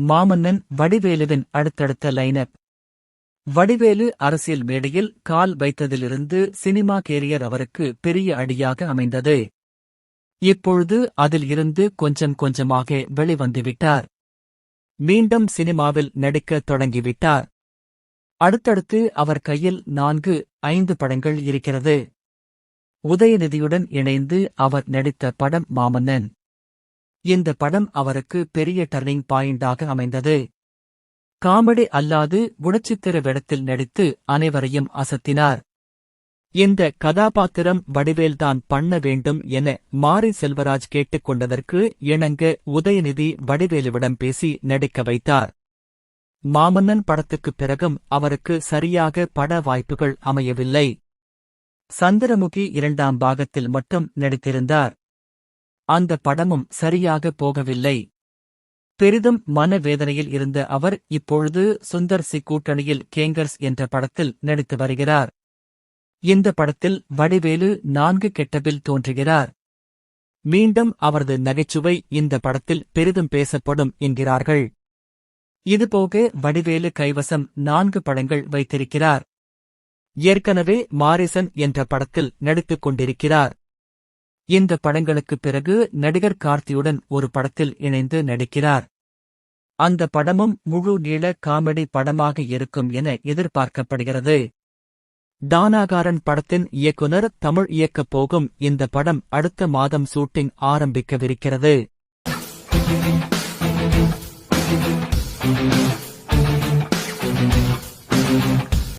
மாமன்னன் வடிவேலுவின் அடுத்தடுத்த லைனப் வடிவேலு அரசியல் மேடையில் கால் வைத்ததிலிருந்து சினிமா கேரியர் அவருக்கு பெரிய அடியாக அமைந்தது. இப்பொழுது அதில் இருந்து கொஞ்சம் கொஞ்சமாக வெளிவந்துவிட்டார். மீண்டும் சினிமாவில் நடிக்கத் தொடங்கிவிட்டார். அடுத்தடுத்து அவர் கையில் நான்கு ஐந்து படங்கள் இருக்கிறது. உதயநிதியுடன் இணைந்து அவர் நடித்த படம் மாமன்னன். இந்த படம் அவருக்கு பெரிய டர்னிங் பாயிண்டாக அமைந்தது? காமெடி அல்லாது குணச்சித்திர வேடத்தில் நடித்து அனைவரையும் அசத்தினார். இந்த கதாபாத்திரம் வடிவேல்தான் பண்ண வேண்டும் என மாரி செல்வராஜ் கேட்டுக்கொண்டதற்கு இணங்க உதயநிதி வடிவேலுவிடம் பேசி நடிக்க வைத்தார். மாமன்னன் படத்துக்குப் பிறகும் அவருக்கு சரியாக பட வாய்ப்புகள் அமையவில்லை. சந்திரமுகி இரண்டாம் பாகத்தில் மட்டும் நடித்திருந்தார். அந்த படமும் சரியாக போகவில்லை. பெரிதும் மனவேதனையில் இருந்த அவர் இப்பொழுது சுந்தர் சி கூட்டணியில் கேங்கர்ஸ் என்ற படத்தில் நடித்து வருகிறார். இந்த படத்தில் வடிவேலு நான்கு கெட்டபில் தோன்றுகிறார். மீண்டும் அவரது நகைச்சுவை இந்த படத்தில் பெரிதும் பேசப்படும் என்கிறார்கள். இதுபோக வடிவேலு கைவசம் நான்கு படங்கள் வைத்திருக்கிறார். ஏற்கனவே மாரிசன் என்ற படத்தில் நடித்துக் கொண்டிருக்கிறார். இந்த படங்களுக்குப் பிறகு நடிகர் கார்த்தியுடன் ஒரு படத்தில் இணைந்து நடிக்கிறார். அந்த படமும் முழு நீள காமெடி படமாக இருக்கும் என எதிர்பார்க்கப்படுகிறது. தானாகாரன் படத்தின் இயக்குனர் தமிழ் இயக்கப் போகும் இந்த படம் அடுத்த மாதம் ஷூட்டிங் ஆரம்பிக்கவிருக்கிறது.